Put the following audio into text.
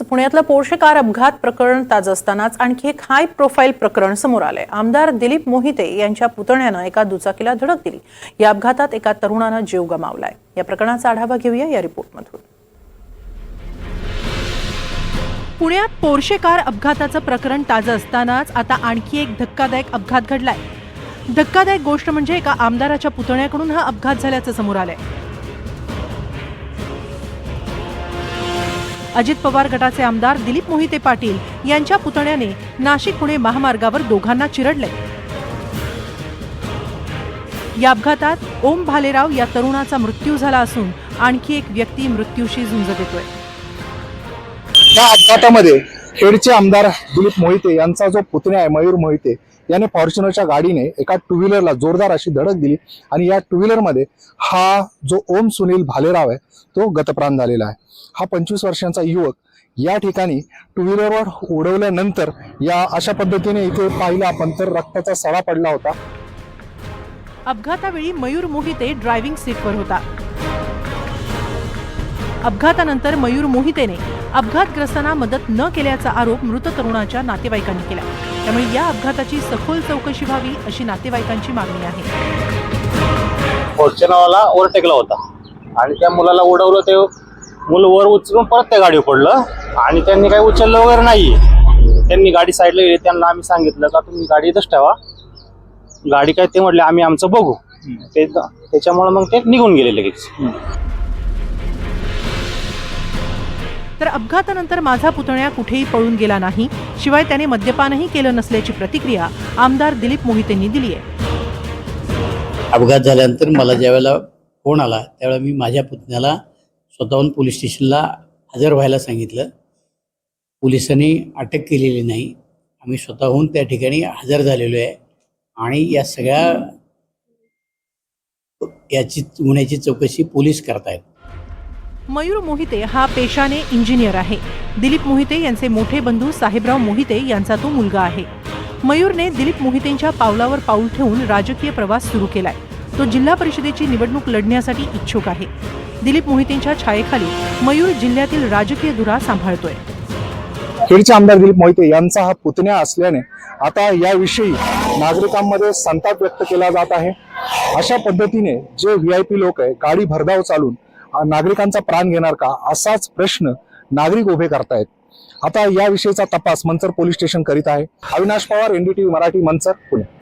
पुण्यातलं Porsche car अपघात प्रकरण ताजं असतानाच आणखी एक हाय प्रोफाईल प्रकरण समोर आलंय. आमदार दिलीप मोहिते यांच्या पुतण्यानं एका दुचाकीला धडक दिली. या अपघातात एका तरुणानं जीव गमावलाय. या प्रकरणाचा आढावा घेऊया या रिपोर्टमधून. पुण्यात पोर्शे कार अपघाताचं प्रकरण ताजं असतानाच आता आणखी एक धक्कादायक अपघात घडलाय. धक्कादायक गोष्ट म्हणजे एका आमदाराच्या पुतण्याकडून हा अपघात झाल्याचं समोर आलंय. अजित पवार गटाचे आमदार दिलीप मोहिते पाटील यांच्या पुतण्याने नाशिक पुणे महामार्गावर दोघांना चिरडले. या अपघातात ओम भालेराव या तरुणाचा मृत्यू झाला असून आणखी एक व्यक्ती मृत्यूशी झुंज देतोय. या अपघातामध्ये खेडचे आमदार दिलीप मोहिते यांचा जो पुतण्या आहे मयूर मोहिते याने फॉर्च्युनरच्या गाडीने एका टू व्हीलरला जोरदार अशी धडक दिली आणि या टू व्हीलरमध्ये हा जो ओम सुनील भालेराव आहे तो गतप्राण झालेला आहे. हा पंचवीस वर्षांचा युवक या ठिकाणी टू व्हीलरवर उडवल्यानंतर या अशा पद्धतीने इथे पाहिलं आपण तर रक्ताचा सडा पडला होता. अपघातावेळी मयूर मोहिते ड्रायव्हिंग सीटवर होता. अपघातानंतर मयूर मोहितेने अपघातग्रस्तांना मदत न केल्याचा आरोप मृत तरुणाच्या नातेवाईकांनी केला. त्यामुळे या अपघाताची सखोल चौकशी व्हावी अशी नातेवाईकांची मागणी आहे. फॉर्च्युनरवाला ओव्हरटेकला होता. आणि त्या मुलाला उडवलं ते मुलं वर उचलून परत त्या गाडीवर पडलं. आणि त्यांनी काही उचललं वगैरे नाही त्यांनी गाडी साईडला गेली त्यांना आम्ही सांगितलं का तुम्ही गाडी इथंच ठेवा. गाडी काय ते म्हटले आम्ही आमचं बघू. ते त्याच्यामुळे मग ते निघून गेले लगेच. तर अपघातानंतर माझा पुतण्या कुठेही पळून गेला नाही. शिवाय त्याने मद्यपानही केलं नसल्याची प्रतिक्रिया आमदार दिलीप मोहितेंनी दिली आहे. अपघात झाल्यानंतर मला ज्यावेळेला फोन आला त्यावेळेला मी माझ्या पुतण्याला स्वतःहून पोलीस स्टेशनला हजर व्हायला सांगितलं. पोलिसांनी अटक केलेली नाही. आम्ही स्वतःहून त्या ठिकाणी हजर झालेलो आहे आणि या सगळ्या याची गुन्ह्याची चौकशी पोलीस करतायत. मयूर मोहिते हा पेशाने इंजिनियर आहे. दिलीप मोहिते यांचे मोठे बंधू साहेबराव मोहिते यांचा तो मुलगा आहे. मयूरने दिलीप मोहितेंच्या पावलावर पाऊल ठेवून राजकीय प्रवास सुरू केलाय. तो जिल्हा परिषदेची निवडणूक लढण्यासाठी इच्छुक आहे. दिलीप मोहितेंच्या छायेखाली मयूर जिल्ह्यातील राजकीय धुरा सांभाळतोय. खेडचे आमदार दिलीप मोहिते यांचा हा पुतण्या असल्याने आता याविषयी नागरिकांमध्ये संताप व्यक्त केला जात आहे. अशा पद्धतीने जे व्ही आय पी लोक आहे गाडी भरधाव चालून नागरिकांचा प्राण घेणार का? असाच प्रश्न नागरिक उभे करतायत. आता याविषयीचा तपास मंचर पोलीस स्टेशन करीत आहे. अविनाश पवार एनडीटीव्ही मराठी मंचर पुणे.